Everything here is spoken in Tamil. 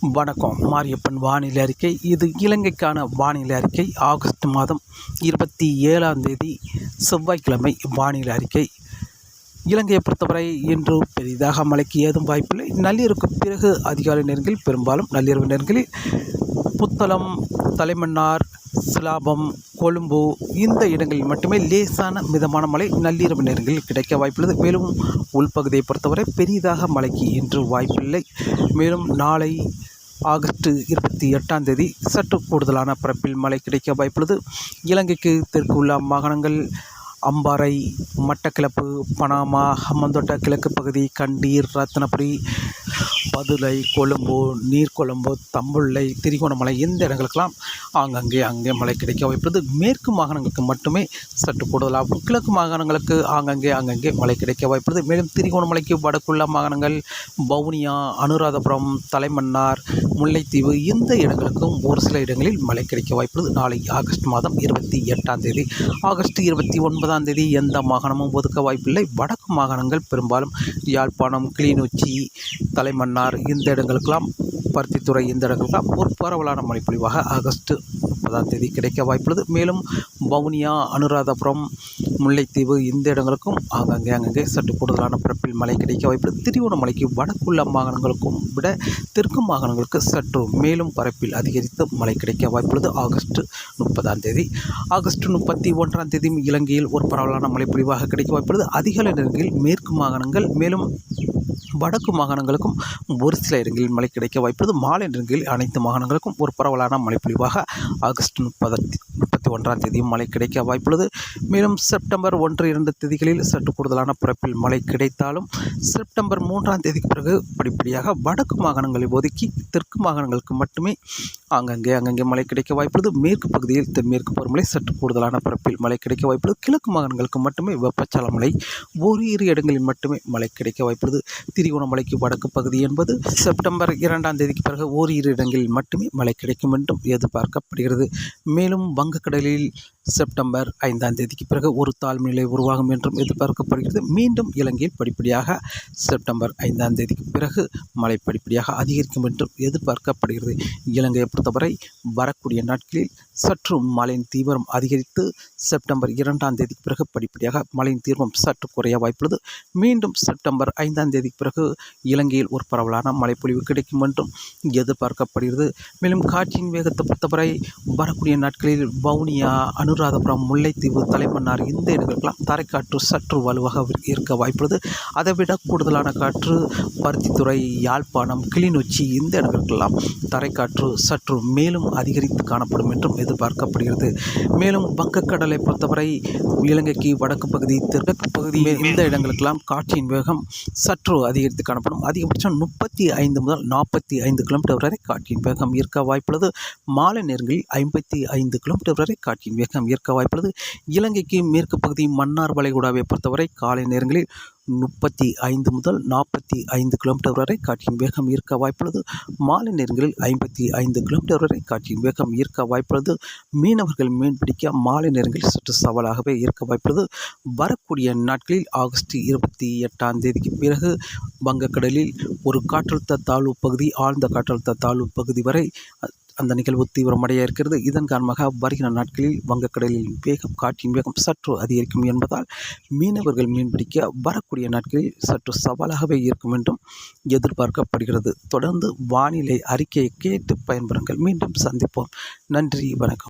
வணக்கம். மாரியப்பன் வானிலை அறிக்கை. இது இலங்கைக்கான வானிலை அறிக்கை. ஆகஸ்ட் மாதம் இருபத்தி ஏழாம் தேதி செவ்வாய்க்கிழமை வானிலை அறிக்கை. இலங்கையை பொறுத்தவரை இன்று பெரிதாக மழைக்கு ஏதும் வாய்ப்பில்லை. நள்ளிரவுக்கு பிறகு அதிகாலை நேரங்களில் பெரும்பாலும் நள்ளிரவு நேரங்களில் புத்தளம் தலைமன்னார் சிலாபம் கொழும்பு இந்த இடங்களில் மட்டுமே லேசான மிதமான மழை நள்ளிரவு நேரங்களில் கிடைக்க வாய்ப்புள்ளது. மேலும் உள்பகுதியை பொறுத்தவரை பெரிதாக மழைக்கு இன்று வாய்ப்பில்லை. மேலும் நாளை ஆகஸ்ட் இருபத்தி எட்டாம் தேதி சற்று கூடுதலான பரப்பில் மழை கிடைக்க வாய்ப்புள்ளது. இலங்கைக்கு தெற்கு உள்ள மாகாணங்கள் அம்பாறை மட்டக்கிளப்பு பனாமா ஹம்மந்தோட்ட கிழக்கு பகுதி கண்டீர் ரத்னபுரி பதுளை கொழும்பு நீர்கொழும்பு தம்புள்ளை திரிகோணமலை இந்த இடங்களுக்கெல்லாம் ஆங்கங்கே அங்கே மழை கிடைக்க வாய்ப்புள்ளது மேற்கு மாகாணங்களுக்கு மட்டுமே சற்று கூடுதலாகும் கிழக்கு மாகாணங்களுக்கு ஆங்கங்கே அங்கங்கே மழை கிடைக்க வாய்ப்புள்ளது மேலும் திரிகோணமலைக்கு வடக்குள்ள மாகாணங்கள் வவுனியா அனுராதபுரம் தலைமன்னார் முல்லைத்தீவு இந்த இடங்களுக்கும் ஒரு சில இடங்களில் மழை கிடைக்க வாய்ப்புள்ளது நாளை ஆகஸ்ட் மாதம் இருபத்தி எட்டாம் தேதி ஆகஸ்ட் இருபத்தி ஒன்பதாம் தேதி எந்த மாகாணமும் ஒதுக்க வாய்ப்பில்லை. வடக்கு மாகாணங்கள் பெரும்பாலும் யாழ்ப்பாணம் கிளிநொச்சி தலைமன்னார் இந்த இடங்களுக்கெல்லாம் பருத்தித்துறை இந்த இடங்களுக்கெல்லாம் ஒரு பரவலான மழைப்பொழிவாக ஆகஸ்ட் முப்பதாம் தேதி கிடைக்க வாய்ப்புள்ளது. மேலும் வவுனியா அனுராதபுரம் முல்லைத்தீவு இந்த இடங்களுக்கும் ஆங்காங்கே அங்கங்கே சற்று கூடுதலான பரப்பில் மழை கிடைக்க வாய்ப்புள்ளது. திருவோணமலைக்கு வடக்குள்ள மாகாணங்களுக்கும் விட தெற்கு மாகாணங்களுக்கு சற்று மேலும் பரப்பில் அதிகரித்து மழை கிடைக்க வாய்ப்புள்ளது. ஆகஸ்ட் முப்பதாம் தேதி. ஆகஸ்ட் முப்பத்தி ஒன்றாம் தேதி இலங்கையில் ஒரு பரவலான மழைப்பொழிவாக கிடைக்க வாய்ப்புள்ளது. அதிக நேரங்களில் மேற்கு மாகாணங்கள் மேலும் வடக்கு மாகாணங்களுக்கும் ஒரு சில இடங்களில் மழை கிடைக்க வாய்ப்புள்ளது. மாலை இடங்களில் அனைத்து மாகாணங்களுக்கும் ஒரு பரவலான மழைப்பொழிவாக ஆகஸ்ட் முப்பத்தி முப்பத்தி ஒன்றாம் தேதியும் மழை கிடைக்க வாய்ப்புள்ளது. மேலும் செப்டம்பர் ஒன்று இரண்டு தேதிகளில் சற்று கூடுதலான பிறப்பில் மழை கிடைத்தாலும் செப்டம்பர் மூன்றாம் தேதிக்கு பிறகு படிப்படியாக வடக்கு மாகாணங்களை ஒதுக்கி தெற்கு மாகாணங்களுக்கு மட்டுமே அங்கங்கே அங்கங்கே மழை கிடைக்க வாய்ப்புள்ளது. மேற்கு பகுதியில் தென்மேற்கு பருவமழை சற்று கூடுதலான பரப்பில் மழை கிடைக்க வாய்ப்புள்ளது. கிழக்கு மாகாணங்களுக்கு மட்டுமே வெப்பச்சல மழை ஓரிரு இடங்களில் மட்டுமே மழை கிடைக்க வாய்ப்புள்ளது. திரிகோணமலைக்கு வடக்கு பகுதி என்பது செப்டம்பர் இரண்டாம் தேதிக்கு பிறகு ஓரிரு இடங்களில் மட்டுமே மழை கிடைக்கும் என்றும் எதிர்பார்க்கப்படுகிறது. மேலும் வங்கக்கடலில் செப்டம்பர் ஐந்தாம் தேதிக்கு பிறகு ஒரு தாழ்வு நிலை உருவாகும் என்றும் எதிர்பார்க்கப்படுகிறது. மீண்டும் இலங்கையில் படிப்படியாக செப்டம்பர் ஐந்தாம் தேதிக்கு பிறகு மழை படிப்படியாக அதிகரிக்கும் என்றும் எதிர்பார்க்கப்படுகிறது. இலங்கையை பொறுத்தவரை வரக்கூடிய நாட்களில் சற்று மழையின் தீவிரம் அதிகரித்து செப்டம்பர் இரண்டாம் தேதிக்கு பிறகு படிப்படியாக மழையின் தீவிரம் சற்று குறைய வாய்ப்புள்ளது. மீண்டும் செப்டம்பர் ஐந்தாம் தேதிக்கு பிறகு இலங்கையில் ஒரு பரவலான மழைப்பொழிவு கிடைக்கும் என்றும் எதிர்பார்க்கப்படுகிறது. மேலும் காற்றின் வேகத்தை பொறுத்தவரை வரக்கூடிய நாட்களில் வவுனியா அனுராதபுரம் முல்லைத்தீவு தலைமன்னார் இந்த இடங்களுக்கெல்லாம் தரைக்காற்று சற்று வலுவாக இருக்க வாய்ப்புள்ளது. அதைவிட கூடுதலான காற்று பருத்தித்துறை யாழ்ப்பாணம் கிளிநொச்சி இந்த இடங்களுக்கெல்லாம் தரைக்காற்று சற்று மேலும் அதிகரித்து காணப்படும் என்றும் எதிர்பார்க்கப்படுகிறது. மேலும் வங்கக்கடலை பொறுத்தவரை இலங்கைக்கு வடக்கு பகுதி தெற்கு பகுதி இந்த இடங்களுக்கெல்லாம் காற்றின் வேகம் சற்று அதிகரித்து காணப்படும். அதிகபட்சம் முப்பத்தி ஐந்து முதல் நாற்பத்தி ஐந்து கிலோமீட்டர் வரை காற்றின் வேகம் இருக்க வாய்ப்புள்ளது. மாலை நேரங்களில் ஐம்பத்தி ஐந்து கிலோமீட்டர் வரை காற்றின் வேகம் இருக்க வாய்ப்புள்ளது. இலங்கைக்கு மேற்கு பகுதி மன்னார் வளைகுடாவை பொறுத்தவரை காலை நேரங்களில் முப்பத்தி ஐந்து முதல் நாற்பத்தி ஐந்து கிலோமீட்டர் வரை காற்றின் வேகம் இருக்க வாய்ப்புள்ளது. மாலை நேரங்களில் ஐம்பத்தி ஐந்து கிலோமீட்டர் வரை காற்றின் வேகம் இருக்க வாய்ப்புள்ளது. மீனவர்கள் மீன்பிடிக்க மாலை நேரங்களில் சற்று சவாலாகவே இருக்க வாய்ப்புள்ளது. வரக்கூடிய நாட்களில் ஆகஸ்ட் இருபத்தி எட்டாம் தேதிக்கு பிறகு வங்கக்கடலில் ஒரு காற்றழுத்த தாழ்வு பகுதி ஆழ்ந்த காற்றழுத்த தாழ்வு பகுதி வரை அந்த நிகழ்வு தீவிரமடைய இருக்கிறது இதன் காரணமாக வருகிற நாட்களில் வங்கக்கடலில் வேகம் காற்றின் வேகம் சற்று அதிகரிக்கும் என்பதால் மீனவர்கள் மீன்பிடிக்க வரக்கூடிய நாட்களில் சற்று சவாலாகவே இருக்கும் என்றும் எதிர்பார்க்கப்படுகிறது. தொடர்ந்து வானிலை அறிக்கையை கேட்டு பயன்பெறுங்கள். மீண்டும் சந்திப்போம். நன்றி வணக்கம்.